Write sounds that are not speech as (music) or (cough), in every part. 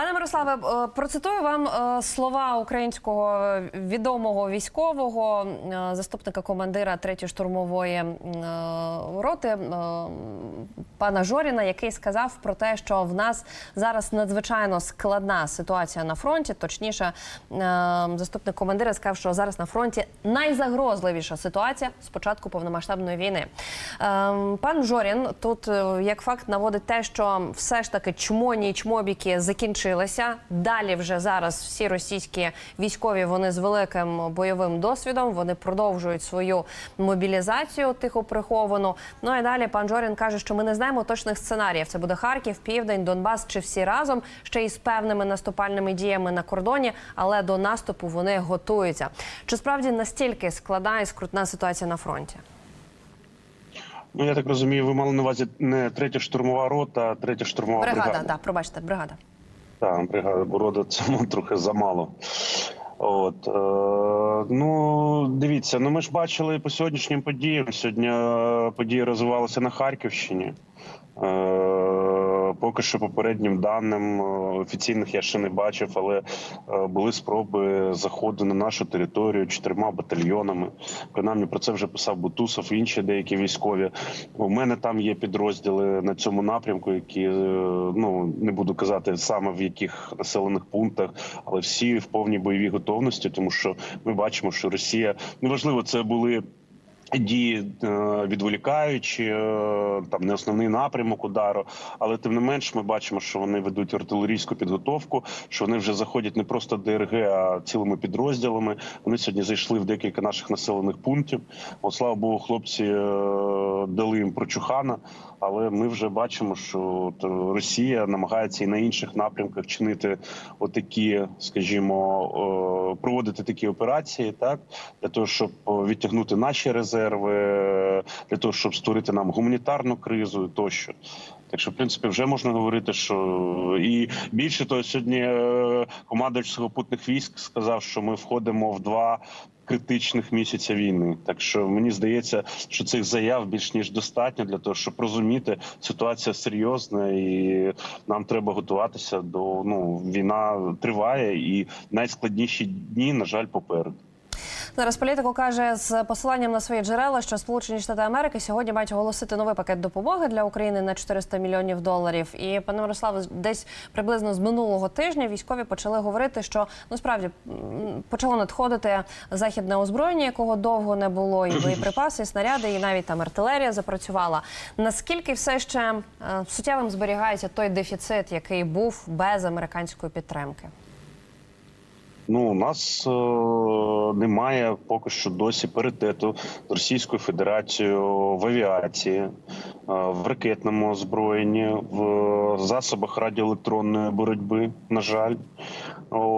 Пане Мирославе, е, процитую вам е, слова українського відомого військового е, заступника командира 3-ї штурмової роти пана Жоріна, який сказав про те, що в нас зараз надзвичайно складна ситуація на фронті. Точніше, заступник командира сказав, що зараз на фронті найзагрозливіша ситуація з початку повномасштабної війни. Пан Жорін тут як факт наводить те, що все ж таки чмоні і чмобіки закінчилися. Далі вже зараз всі російські військові вони з великим бойовим досвідом. Вони продовжують свою мобілізацію тихо приховану. Ну і далі пан Жорін каже, що ми не знаємо точних сценаріїв. Це буде Харків, Південь, Донбас чи всі разом ще із певними наступальними діями на кордоні, але до наступу вони готуються. Чи справді настільки складна і скрутна ситуація на фронті? Ну я так розумію, ви мали на увазі не третя штурмова рота, а третя штурмова бригада. Бригада, так, пробачте, бригада. Так, бригада Борода (laughs) цьому трохи замало. От е, ну дивіться, ну ми ж бачили по сьогоднішнім подіям. Сьогодні е, події розвивалися на Харківщині. Е, поки що попереднім даним е, офіційних я ще не бачив, але е, були спроби заходу на нашу територію чотирма батальйонами. Принаймні про це вже писав Бутусов, інші деякі військові. У мене там є підрозділи на цьому напрямку, які е, ну не буду казати саме в яких населених пунктах, але всі в повній бойовій готовності, тому що ми бачимо, що Росія неважливо, це були. Дії е, відволікаючи е, там не основний напрямок удару, але тим не менш ми бачимо, що вони ведуть артилерійську підготовку, що вони вже заходять не просто ДРГ, а цілими підрозділами. Вони сьогодні зайшли в декілька наших населених пунктів. От слава Богу, хлопці е, дали їм прочухана. Але ми вже бачимо, що Росія намагається і на інших напрямках чинити отакі, скажімо, проводити такі операції, так для того, щоб відтягнути наші резерви, для того, щоб створити нам гуманітарну кризу тощо. Так що, в принципі, вже можна говорити, що і більше того, сьогодні е, командувач сухопутних військ сказав, що ми входимо в два критичних місяця війни. Так що мені здається, що цих заяв більш ніж достатньо для того, щоб розуміти, ситуація серйозна, і нам треба готуватися до ну війна триває, і найскладніші дні, на жаль, попереду. Зараз політико каже з посиланням на свої джерела, що Сполучені Штати Америки сьогодні мають оголосити новий пакет допомоги для України на 400 мільйонів доларів. І пане Мирославе, десь приблизно з минулого тижня військові почали говорити, що ну справді почало надходити західне озброєння, якого довго не було, і (clears throat) боєприпаси, і снаряди, і навіть там артилерія запрацювала. Наскільки все ще е, суттєвим зберігається той дефіцит, який був без американської підтримки? Ну, у нас е, немає поки що досі паритету з Російською Федерацією в авіації, е, в ракетному озброєнні, в засобах радіоелектронної боротьби. На жаль,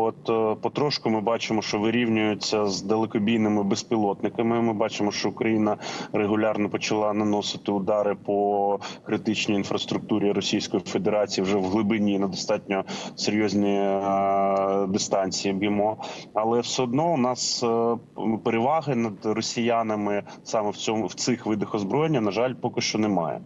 от е, потрошку ми бачимо, що вирівнюються з далекобійними безпілотниками. Ми бачимо, що Україна регулярно почала наносити удари по критичній інфраструктурі Російської Федерації вже в глибині на достатньо серйозні е, дистанції б'ємо. Але все одно у нас е, переваги над росіянами саме в цьому в цих видах озброєння, на жаль, поки що немає.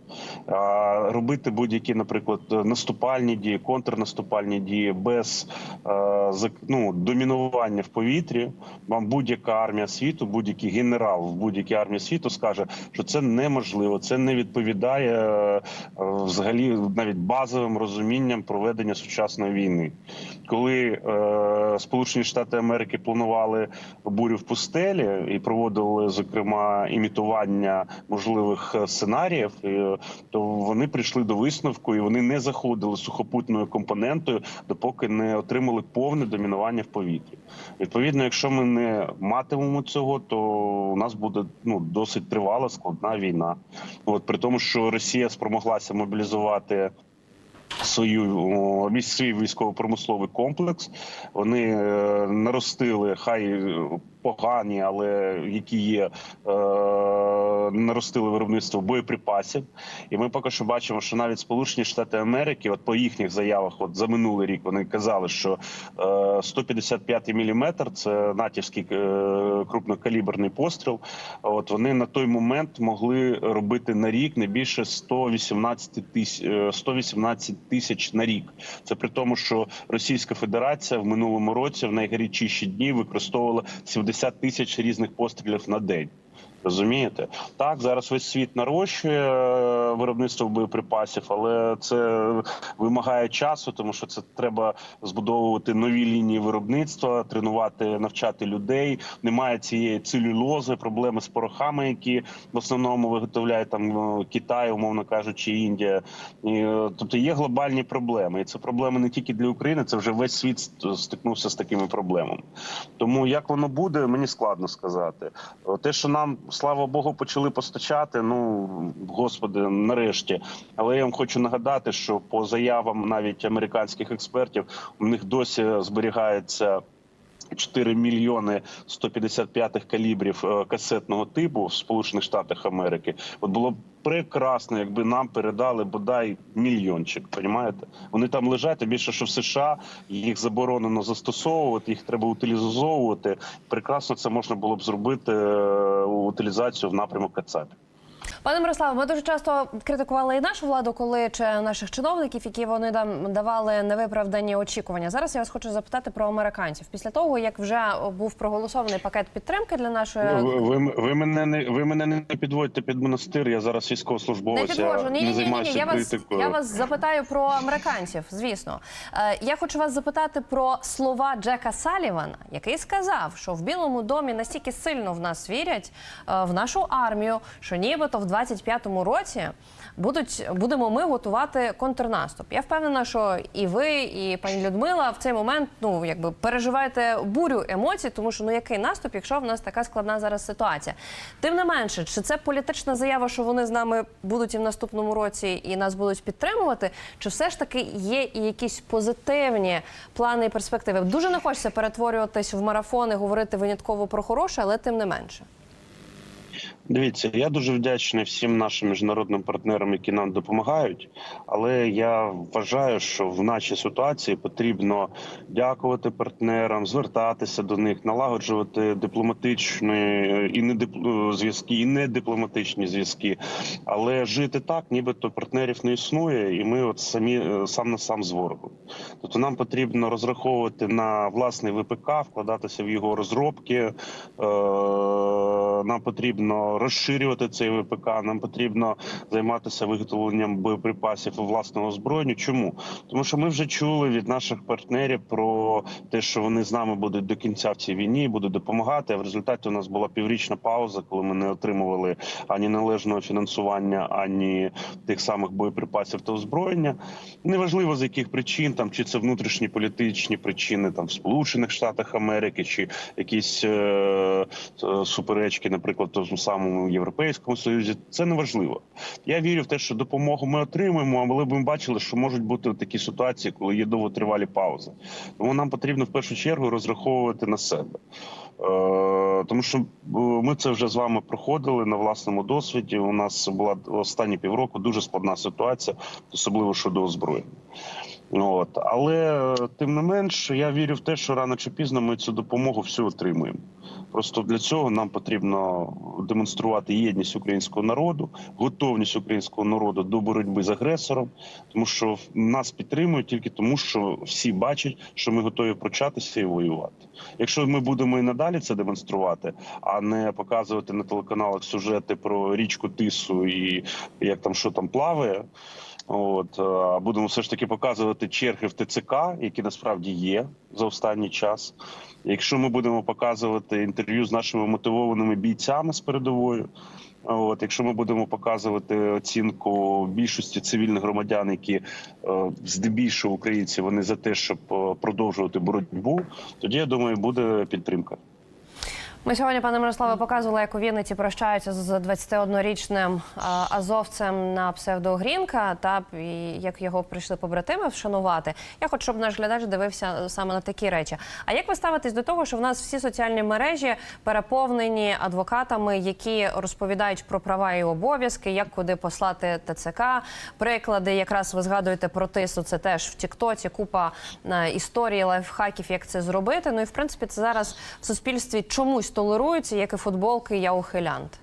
А робити будь-які, наприклад, наступальні дії, контрнаступальні дії без е, ну, домінування в повітрі. Вам будь-яка армія світу, будь-який генерал в будь-якій армії світу скаже, що це неможливо, це не відповідає е, взагалі навіть базовим розумінням проведення сучасної війни. Коли е, Сполучені Штати Америки планували бурю в пустелі і проводили зокрема імітування можливих е, сценаріїв, е, то вони прийшли до висновку і вони не заходили сухопутною компонентою, допоки не отримали повне домінування в повітрі. Відповідно, якщо ми не матимемо цього, то у нас буде ну досить тривала складна війна. От при тому, що Росія спромоглася мобілізувати свою свій військово-промисловий комплекс. Вони е, наростили хай погані, але які є е, наростили виробництво боєприпасів. І ми поки що бачимо, що навіть Сполучені Штати Америки, от по їхніх заявах, от за минулий рік, вони казали, що е, 155 міліметр це натівський е, крупнокаліберний постріл. От вони на той момент могли робити на рік не більше 118 тисяч 118 тисяч на рік. Це при тому, що Російська Федерація в минулому році в найгарячіші дні використовувала 70 тисяч різних пострілів на день. Розумієте, так зараз весь світ нарощує е, виробництво боєприпасів, але це вимагає часу, тому що це треба збудовувати нові лінії виробництва, тренувати, навчати людей. Немає цієї целюлози, проблеми з порохами, які в основному виготовляє там е, Китай, умовно кажучи, Індія. І, е, тобто є глобальні проблеми, і це проблеми не тільки для України, це вже весь світ стикнувся з такими проблемами. Тому як воно буде, мені складно сказати. Те, що нам слава Богу, почали постачати. Ну господи, нарешті. Але я вам хочу нагадати, що по заявам навіть американських експертів у них досі зберігається. 4 мільйони 155 калібрів е, касетного типу в Сполучених Штатах Америки. От було б прекрасно, якби нам передали бодай мільйончик. Понімаєте? Вони там лежать. а більше, що в США їх заборонено застосовувати, їх треба утилізовувати. Прекрасно це можна було б зробити е, утилізацію в напрямок Кацапі. Пане Мирославе, ми дуже часто критикували і нашу владу, коли чи наших чиновників, які вони там давали невиправдані очікування. Зараз я вас хочу запитати про американців. Після того, як вже був проголосований пакет підтримки для нашої Ви, ви, ви мене не ви мене не підводьте під монастир. Я зараз військовослужбовець. Не підвожу. я Ні, ні, ні, ні. Я вас, я вас запитаю про американців. Звісно, Е, я хочу вас запитати про слова Джека Салівана, який сказав, що в Білому домі настільки сильно в нас вірять е, в нашу армію, що нібито в 25-му році будуть будемо ми готувати контрнаступ. Я впевнена, що і ви, і пані Людмила в цей момент ну якби переживаєте бурю емоцій, тому що ну який наступ, якщо в нас така складна зараз ситуація. Тим не менше, чи це політична заява, що вони з нами будуть і в наступному році і нас будуть підтримувати, чи все ж таки є і якісь позитивні плани і перспективи? Дуже не хочеться перетворюватись в марафони, говорити винятково про хороше, але тим не менше. Дивіться, я дуже вдячний всім нашим міжнародним партнерам, які нам допомагають. Але я вважаю, що в нашій ситуації потрібно дякувати партнерам, звертатися до них, налагоджувати дипломатичні і не дип- зв'язки, і не дипломатичні зв'язки, але жити так, нібито партнерів не існує, і ми от самі е, сам на сам з ворогом. Тобто нам потрібно розраховувати на власний ВПК, вкладатися в його розробки. Е, нам потрібно розширювати цей ВПК. Нам потрібно займатися виготовленням боєприпасів і власного озброєння. Чому? Тому що ми вже чули від наших партнерів про те, що вони з нами будуть до кінця в цій війні, будуть допомагати. А в результаті у нас була піврічна пауза, коли ми не отримували ані належного фінансування, ані тих самих боєприпасів та озброєння. Неважливо з яких причин, там чи це внутрішні політичні причини, там в Сполучених Штатах Америки, чи якісь е, е, суперечки, наприклад, тому самому європейському союзі. Це не важливо. Я вірю в те, що допомогу ми отримуємо, але ми бачили, що можуть бути такі ситуації, коли є довготривалі паузи. Тому нам потрібно в першу чергу розраховувати на себе. Е, Тому що е, ми це вже з вами проходили на власному досвіді. У нас була останні півроку дуже складна ситуація, особливо щодо озброєння. От але е, тим не менш, я вірю в те, що рано чи пізно ми цю допомогу всю отримуємо. Просто для цього нам потрібно демонструвати єдність українського народу, готовність українського народу до боротьби з агресором, тому що нас підтримують тільки тому, що всі бачать, що ми готові прочатися і воювати. Якщо ми будемо і надалі це демонструвати, а не показувати на телеканалах сюжети про річку Тису і як там що там плаває. От будемо все ж таки показувати черги в ТЦК, які насправді є за останній час. Якщо ми будемо показувати інтерв'ю з нашими мотивованими бійцями з передовою, от якщо ми будемо показувати оцінку більшості цивільних громадян, які е, здебільшого українці вони за те, щоб е, продовжувати боротьбу, тоді я думаю, буде підтримка. Ми сьогодні, пане Мирославе, показували, як у Вінниці прощаються з 21-річним а, азовцем на псевдогрінка, та і як його прийшли побратими вшанувати. Я хочу, щоб наш глядач дивився саме на такі речі. А як ви ставитесь до того, що в нас всі соціальні мережі переповнені адвокатами, які розповідають про права і обов'язки, як куди послати ТЦК? Приклади, якраз ви згадуєте про тису, це теж в Тіктоці купа е, історій, лайфхаків, як це зробити. Ну і в принципі, це зараз в суспільстві чомусь толерується, як і футболки Я ухилянт.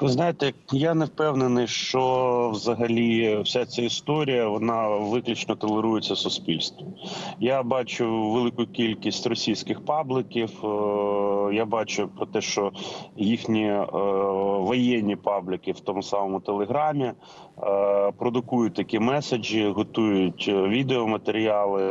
Ви знаєте, я не впевнений, що взагалі вся ця історія вона виключно толерується суспільством. Я бачу велику кількість російських пабликів. е, Я бачу про те, що їхні е, воєнні пабліки в тому самому телеграмі продукують такі меседжі, готують е, відеоматеріали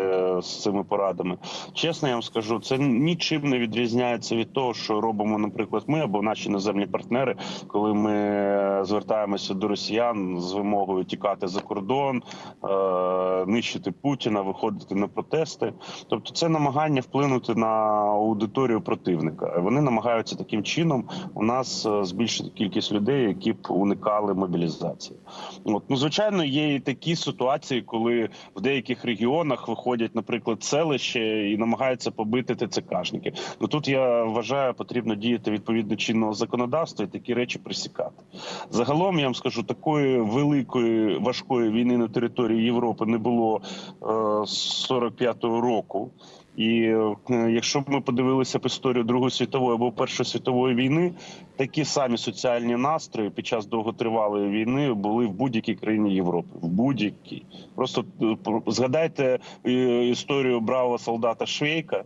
з цими порадами. Чесно, я вам скажу, це нічим не відрізняється від того, що робимо, наприклад, ми або наші іноземні партнери, коли ми звертаємося до росіян з вимогою тікати за кордон, е, нищити Путіна, виходити на протести. Тобто, це намагання вплинути на аудиторію противника. Вони намагаються таким чином у нас е, збільшити кількість людей, які б уникали мобілізації. От ну звичайно, є і такі ситуації, коли в деяких регіонах виходять, наприклад, селище і намагаються побити ТЦКшників. Ну тут я вважаю, потрібно діяти відповідно чинного законодавства і такі речі присікати. Загалом я вам скажу, такої великої важкої війни на території Європи не було е, з 45-го року. І е, якщо б ми подивилися б історію Другої світової або Першої світової війни, такі самі соціальні настрої під час довготривалої війни були в будь-якій країні Європи. В будь-якій. Просто е, згадайте е, історію бравого солдата Швейка.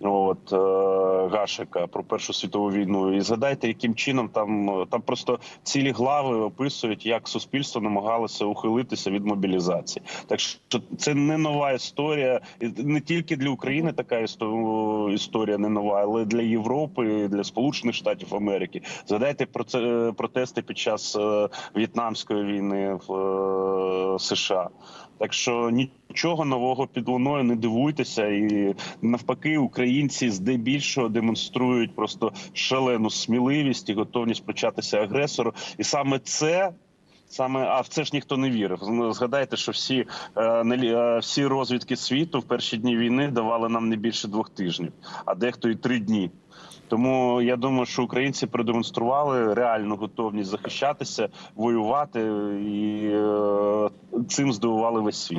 От е, Гашика про Першу світову війну, і згадайте, яким чином там е, там просто цілі глави описують, як суспільство намагалося ухилитися від мобілізації. Так що це не нова історія, не тільки для України така істо- історія не нова, але для Європи, для Сполучених Штатів Америки. Згадайте про це е, протести під час в'єтнамської війни в США. Так що нічого нового під луною не дивуйтеся, і навпаки, українці здебільшого демонструють просто шалену сміливість і готовність початися агресору. І саме це. Саме а в це ж ніхто не вірив. Згадайте, що всі е, е, всі розвідки світу в перші дні війни давали нам не більше двох тижнів, а дехто і три дні. Тому я думаю, що українці продемонстрували реальну готовність захищатися, воювати і е, цим здивували весь світ.